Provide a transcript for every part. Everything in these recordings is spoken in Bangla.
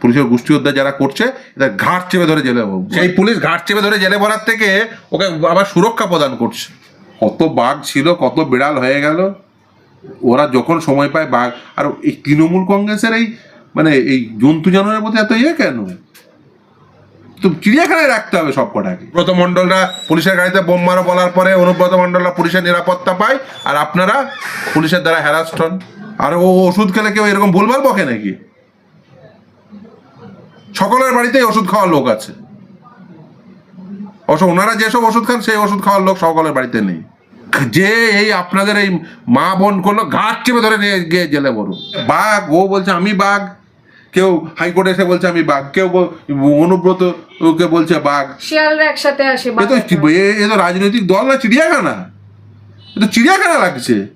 পুলিশের গোষ্ঠী উদ্ধার যারা করছে এদের ঘাট চেপে ধরে জেলে। সেই পুলিশ ঘাট চেপে ধরে জেলে ভরার থেকে ওকে আবার সুরক্ষা প্রদান করছে। কত বাঘ ছিল কত বিড়াল হয়ে গেল। ওরা যখন সময় পায় বাঘ আর এই তৃণমূল কংগ্রেসের এই মানে এই জন্তু জানোয়ারের প্রতি এত ইয়ে কেন? তো চিড়িয়াখানায় রাখতে হবে সব কটাকে ব্রত মণ্ডলরা পুলিশের গাড়িতে বোম মারো বলার পরে অনুব্রত মণ্ডলরা পুলিশের নিরাপত্তা পায় আর আপনারা পুলিশের দ্বারা হ্যারাস্ট হন। আর ও ওষুধ খেলে কেউ এরকম ভুলভাল বকে নাকি? সকলের বাড়িতেই ওষুধ খাওয়ার লোক আছে। অবশ্য ওনারা যেসব ওষুধ খান সেই ওষুধ খাওয়ার লোক সকলের বাড়িতে নেই। যে এই আপনাদের এই মা বোন করল ঘাট চেপে ধরে নিয়ে গিয়ে জেলে বড় বাঘ ও বলছে আমি বাঘ। কেউ হাইকোর্টে এসে বলছে আমি বাঘ। কেউ অনুব্রত ওকে বলছে বাঘ। শিয়ালরা একসাথে আসে এ তো এ- এ তো রাজনৈতিক দল না চিড়িয়াখানা। এ তো চিড়িয়াখানা লাগছে।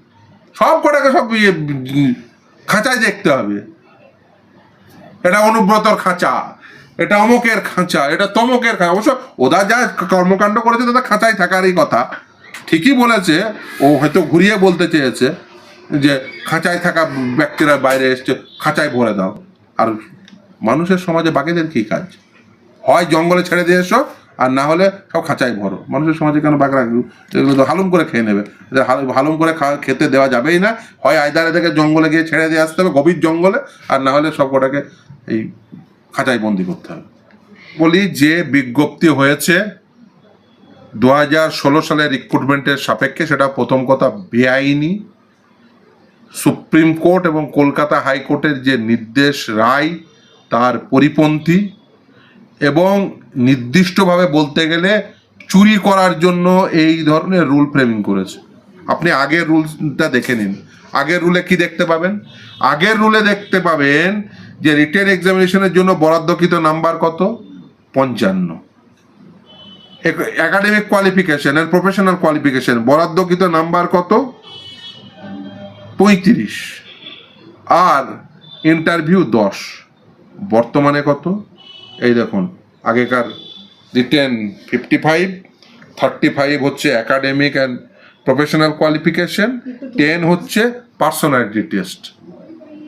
সব কটাকে সব ইয়ে, খাঁচায় দেখতে হবে। এটা অনুব্রতর খাঁচা, এটা অমুকের খাঁচা, এটা তমকের খাঁচা। অবশ্য ওদা যা কর্মকাণ্ড করেছে তাদের খাঁচায় থাকারই কথা। ঠিকই বলেছে, ও হয়তো ঘুরিয়ে বলতে চেয়েছে যে খাঁচায় থাকা ব্যক্তিরা বাইরে এসছে, খাঁচায় ভরে দাও। আর মানুষের সমাজে বাকিদের কি কাজ? হয় জঙ্গলে ছেড়ে দিয়ে এসো আর না হলে সব খাঁচায় ভরো। মানুষের সমাজে কেন বাঘ রাখবে এগুলো তো হালুম করে খেয়ে নেবে। হালুম করে খাওয়া খেতে দেওয়া যাবেই না। হয় আয়দারে থেকে জঙ্গলে গিয়ে ছেড়ে দিয়ে আসতে হবে, গভীর জঙ্গলে, আর না হলে সব কটাকে এই খাঁচায় বন্দি করতে হবে। বলি, যে বিজ্ঞপ্তি হয়েছে দু হাজার ষোলো সালের রিক্রুটমেন্টের সাপেক্ষে, সেটা প্রথম কথা বেআইনি। সুপ্রিম কোর্ট এবং কলকাতা হাইকোর্টের যে নির্দেশ, রায়, তার পরিপন্থী এবং নির্দিষ্টভাবে বলতে গেলে চুরি করার জন্য এই ধরনের রুল ফ্রেমিং করেছে। আপনি আগের রুলসটা দেখে নিন। আগের রুলে কি দেখতে পাবেন? আগের রুলে দেখতে পাবেন যে রিটেন এক্সামিনেশনের জন্য বরাদ্দকৃত নাম্বার কত? পঞ্চান্ন। একাডেমিক কোয়ালিফিকেশন এর প্রফেশনাল কোয়ালিফিকেশন বরাদ্দকৃত নাম্বার কত? পঁয়ত্রিশ। আর ইন্টারভিউ দশ। বর্তমানে কত? এই দেখুন, আগেকার written fifty five thirty five হচ্ছে academic and professional qualification ten হচ্ছে পার্সোনালিটি টেস্ট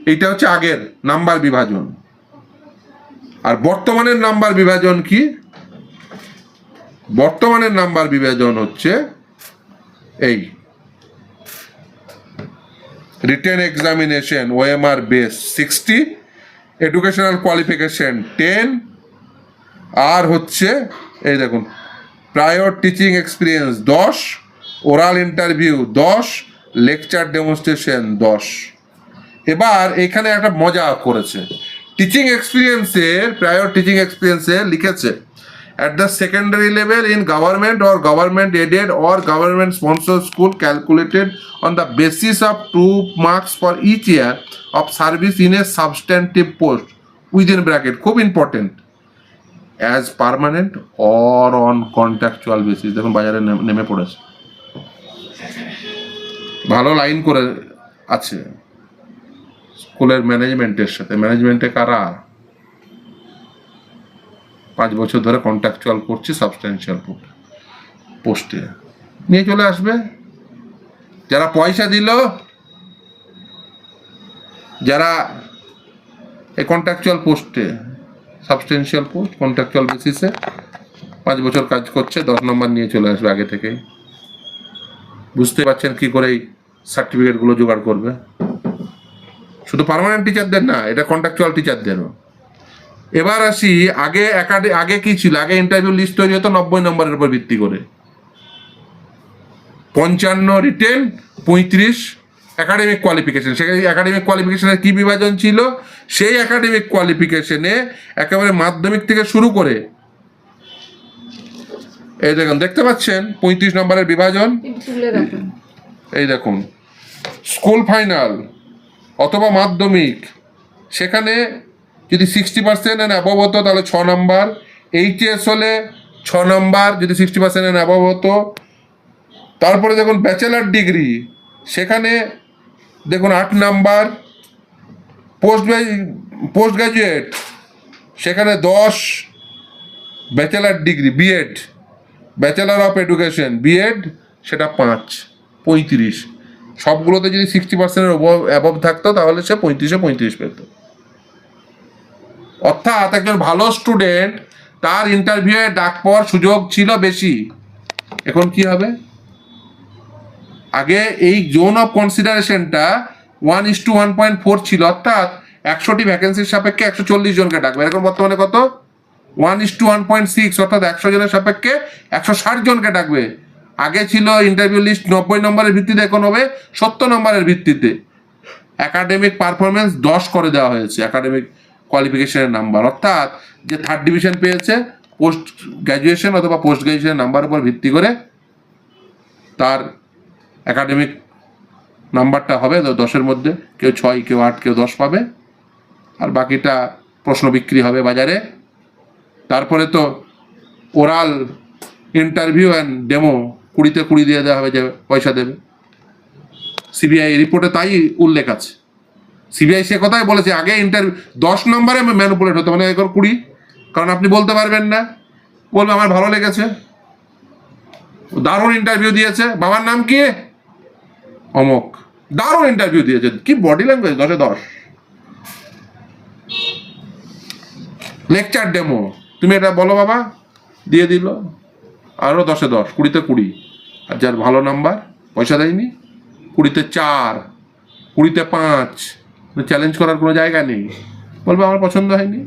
এইটা হচ্ছে আগের নাম্বার বিভাজন। আর বর্তমানের নাম্বার বিভাজন কি? বর্তমানের নাম্বার বিভাজন হচ্ছে এই। Written examination OMR base sixty educational qualification ten আর হচ্ছে, এই দেখুন প্রায়র টিচিং এক্সপিরিয়েন্স দশ ওরাল ইন্টারভিউ দশ লেকচার ডেমনস্ট্রেশন দশ। এবার এখানে একটা মজা করেছে। টিচিং এক্সপিরিয়েন্সের প্রায়র টিচিং এক্সপিরিয়েন্সে লিখেছে at the secondary level in government or government aided or government sponsor school calculated on the basis of two marks for each year of service in a substantive post within bracket খুব important as permanent or on contractual basis দেখুন, বাজারে নেমে পড়েছে। ভালো লাইন করে আছে। স্কুলের ম্যানেজমেন্টের সাথে। ম্যানেজমেন্টে কারা? পাঁচ বছর ধরে কন্ট্রাকচুয়াল করছি সাবস্টেন্সিয়াল পোস্টে নিয়ে চলে আসবে। যারা পয়সা দিল, যারা এই কন্ট্রাকচুয়াল পোস্টে সাবস্টেন্সিয়াল পোস্ট কন্ট্রাকচুয়াল বেসিসে পাঁচ বছর কাজ করছে, দশ নম্বর নিয়ে চলে আসবে আগে থেকেই। বুঝতে পারছেন কি করে এই সার্টিফিকেটগুলো জোগাড় করবে। শুধু পার্মানেন্ট টিচারদের না, এটা কন্ট্রাকচুয়াল টিচারদেরও এবার আসি, আগে একাডে আগে কি ছিল? আগে ইন্টারভিউ লিস্ট তৈরি হতো নব্বই নম্বরের উপর ভিত্তি করে। পঞ্চান্ন রিটেন পঁয়ত্রিশ একাডেমিক কোয়ালিফিকেশন সেখানে একাডেমিক কোয়ালিফিকেশনের কী বিভাজন ছিল? সেই একাডেমিক কোয়ালিফিকেশনে একেবারে মাধ্যমিক থেকে শুরু করে এই দেখুন, দেখতে পাচ্ছেন? পঁয়ত্রিশ নম্বরের বিভাজন। এই দেখুন স্কুল ফাইনাল অথবা মাধ্যমিক। সেখানে যদি সিক্সটি পার্সেন্ট অ্যান্ড অ্যাবভ হতো, তাহলে ছ নাম্বার। এইচএস হলে ছ নম্বর, যদি সিক্সটি পার্সেন্ট অ্যান্ড অ্যাবভ হতো। তারপরে দেখুন ব্যাচেলার ডিগ্রি সেখানে দেখুন আট নাম্বার পোস্ট পোস্ট গ্রাজুয়েট সেখানে দশ bachelor degree BEd bachelor of education BEd সেটা পাঁচ, পঁয়ত্রিশ। সবগুলোতে যদি সিক্সটি পার্সেন্টের অ্যাবভ থাকতো, তাহলে সে পঁয়ত্রিশে পঁয়ত্রিশ পেত। অর্থাৎ একজন ভালো স্টুডেন্ট তার ইন্টারভিউয়ে ডাক পাওয়ার সুযোগ ছিল বেশি। এখন কি হবে? আগে এই zone of কনসিডারেশনটা one is to one point four ছিল, অর্থাৎ একশোটি ভ্যাকেন্সির সাপেক্ষে একশো চল্লিশ জনকে ডাকবে। এরকম বর্তমানে কত? One is to one point six অর্থাৎ একশো জনের সাপেক্ষে একশো ষাট জনকে ডাকবে। আগে ছিল ইন্টারভিউ লিস্ট নব্বই নম্বরের ভিত্তিতে, এখন হবে সত্তর নম্বরের ভিত্তিতে। একাডেমিক পারফরমেন্স দশ করে দেওয়া হয়েছে একাডেমিক কোয়ালিফিকেশনের নাম্বার অর্থাৎ যে থার্ড ডিভিশন পেয়েছে পোস্ট গ্র্যাজুয়েশন অথবা পোস্ট গ্র্যাজুয়েশনের নাম্বার উপর ভিত্তি করে তার একাডেমিক নাম্বারটা হবে দশের মধ্যে। কেউ ছয়, কেউ আট, কেউ দশ পাবে। আর বাকিটা প্রশ্ন বিক্রি হবে বাজারে। তারপরে তো ওরাল ইন্টারভিউ অ্যান্ড ডেমো কুড়িতে কুড়ি দিয়ে দেওয়া হবে যে পয়সা দেবে। সিবিআই রিপোর্টে তাই উল্লেখ আছে। সিবিআই সে কথাই বলেছে, আগে ইন্টারভিউ দশ নম্বরে ম্যানুপুলেট হতো মানে এখন কুড়ি। কারণ আপনি বলতে পারবেন না। বলবে, আমার ভালো লেগেছে। দারুণ ইন্টারভিউ দিয়েছে। বাবার নাম কি? অমক। দারুণ ইন্টারভিউ দিয়েছে কি বডি ল্যাঙ্গুয়েজ দশে দশ। লেকচার ডেমো তুমি এটা বলো বাবা। দিয়ে দিল। আরও দশে দশ, কুড়িতে কুড়ি। আর যার ভালো নাম্বার পয়সা দেয়নি, কুড়িতে চার, কুড়িতে পাঁচ। চ্যালেঞ্জ করার কোনো জায়গা নেই। বলবে, আমার পছন্দ হয়নি।